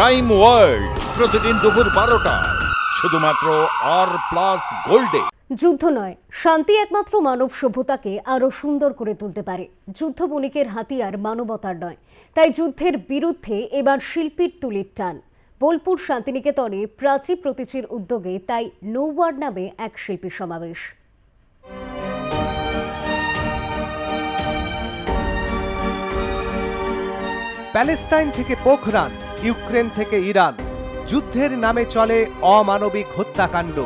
Crime world প্রতিদিন দুপুর বারোটা। শুধুমাত্র আর প্লাস গোল্ডে যুদ্ধ নয় শান্তি একমাত্র মানব সভ্যতাকে আরও সুন্দর করে তুলতে পারে। যুদ্ধ বণিকের হাতিয়ার মানবতার নয় তাই যুদ্ধের বিরুদ্ধে এবার শিল্পীর তুলির টান। বোলপুর শান্তিনিকেতনে প্রাচী প্রতীচীর উদ্যোগে তাই নৌওয়ার নামে এক শিল্পী সমাবেশ। প্যালেস্তাইন থেকে পোখরান ইউক্রেন থেকে ইরান। যুদ্ধের নামে চলে অমানবিক হত্যাকাণ্ড।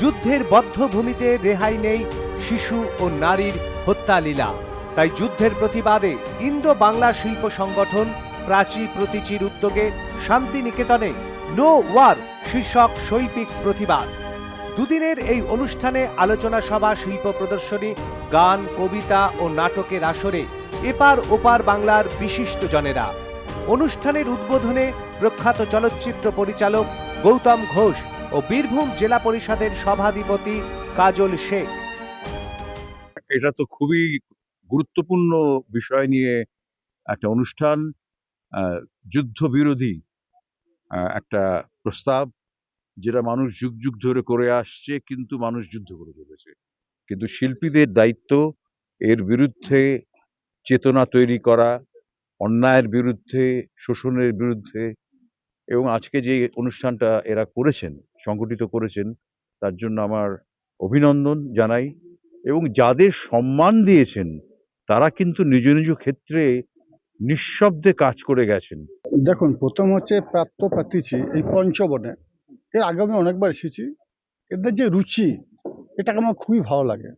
যুদ্ধের বদ্ধভূমিতে রেহাই নেই শিশু ও নারীর হত্যালীলা। তাই যুদ্ধের প্রতিবাদে ইন্দো বাংলা শিল্প সংগঠন প্রাচী প্রতীচীর উদ্যোগে শান্তিনিকেতনে নো ওয়ার শীর্ষক শৈল্পিক প্রতিবাদ। দুদিনের এই অনুষ্ঠানে আলোচনা সভা, শিল্প প্রদর্শনী, গান, কবিতা ও নাটকের আসরে এপার ওপার বাংলার বিশিষ্ট জনেরা। অনুষ্ঠানের উদ্বোধনে প্রখ্যাত চলচ্চিত্র পরিচালক গৌতম ঘোষ ও বীরভূম জেলা পরিষদের সভাধিপতি কাজল শেখ। এটা তো খুবই গুরুত্বপূর্ণ বিষয় নিয়ে একটা অনুষ্ঠান যুদ্ধবিরোধী একটা প্রস্তাব, যেটা মানুষ যুগ যুগ ধরে করে আসছে, কিন্তু মানুষ যুদ্ধ করে চলেছে। কিন্তু শিল্পীদের দায়িত্ব, এর বিরুদ্ধে চেতনা তৈরি করা অন্যায়ের বিরুদ্ধে, শোষণের বিরুদ্ধে এবং আজকে যে অনুষ্ঠানটা এরা করেছেন, সংগঠিত করেছেন, তার জন্য আমার অভিনন্দন জানাই এবং যাদের সম্মান দিয়েছেন, তারা কিন্তু নিজ নিজ ক্ষেত্রে নিঃশব্দে কাজ করে গেছেন। দেখুন, প্রথম হচ্ছে প্রাপ্ত প্রার্থীছি এই পঞ্চবনে। এর আগে আমি অনেকবার এসেছি। এদের যে রুচি, এটাকে আমার খুবই ভালো লাগে।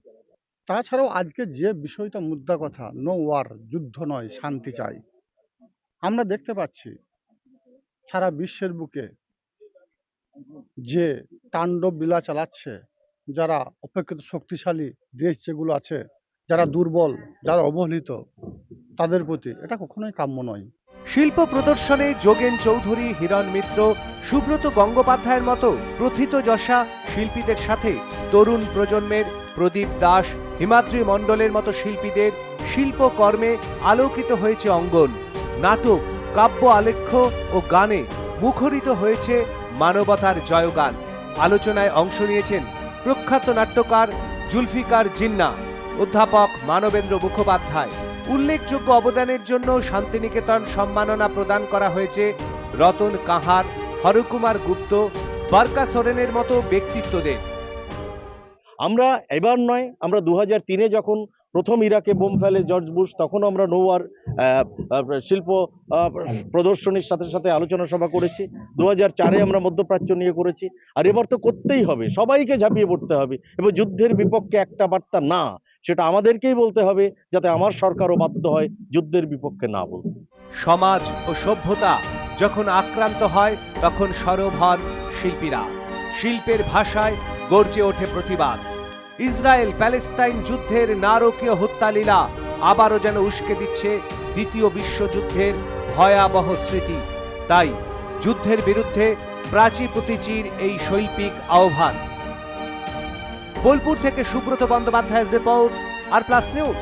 তাছাড়াও আজকে যে বিষয়টা মুদ্রা কথা নো ওয়ার যুদ্ধ নয়, শান্তি চাই। আমরা দেখতে পাচ্ছি সারা বিশ্বের বুকে যে তাণ্ডব লীলা চালাচ্ছে, যারা অপেক্ষিত শক্তিশালী দেশ যেগুলো আছে, যারা দুর্বল, যারা অবহেলিত, তাদের প্রতি এটা কখনোই কাম্য নয়। শিল্প প্রদর্শনে যোগেন চৌধুরী, হিরণ মিত্র, সুব্রত গঙ্গোপাধ্যায়ের মতো প্রথিত যশা শিল্পীদের সাথে তরুণ প্রজন্মের প্রদীপ দাস, হিমাদ্রি মণ্ডলের মতো শিল্পীদের শিল্পকর্মে আলোকিত হয়েছে অঙ্গন। নাটক, কাব্য আলেখ্য ও গানে মুখরিত হয়েছে মানবতার জয়গান। আলোচনায় অংশ নিয়েছেন প্রখ্যাত নাট্যকার জুলফিকার জিন্না, অধ্যাপক মানবেন্দ্র মুখোপাধ্যায়। উল্লেখযোগ্য অবদানের জন্য শান্তিনিকেতন সম্মাননা প্রদান করা হয়েছে রতন কাহার, হরকুমার গুপ্ত, বারকা সোরেনের মতো ব্যক্তিত্বদের। আমরা এবার নয়, আমরা দু তিনে যখন প্রথম ইরাকে বোম ফেলে জর্জ বুশ, তখন আমরা নোয়ার শিল্প প্রদর্শনীর সাথে সাথে আলোচনা সভা করেছি। দু চারে আমরা মধ্যপ্রাচ্য নিয়ে করেছি। আর এবার তো করতেই হবে, সবাইকে ঝাঁপিয়ে পড়তে হবে। এবং যুদ্ধের বিপক্ষে একটা বার্তা না, সেটা আমাদেরকেই বলতে হবে, যাতে আমার সরকারও বাধ্য হয় যুদ্ধের বিপক্ষে না বলতে। সমাজ ও সভ্যতা যখন আক্রান্ত হয়, তখন সরব শিল্পীরা। শিল্পের ভাষায় গর্জে ওঠে প্রতিবাদ। ইসরায়েল প্যালেস্তাইন যুদ্ধের নারকীয় হত্যালীলা আবারও যেন উস্কে দিচ্ছে দ্বিতীয় বিশ্বযুদ্ধের ভয়াবহ স্মৃতি। তাই যুদ্ধের বিরুদ্ধে প্রাচী প্রতিচির এই শৈল্পিক আহ্বান। বোলপুর থেকে সুব্রত বন্দ্যোপাধ্যায়ের রিপোর্ট আর প্লাস নিউজ।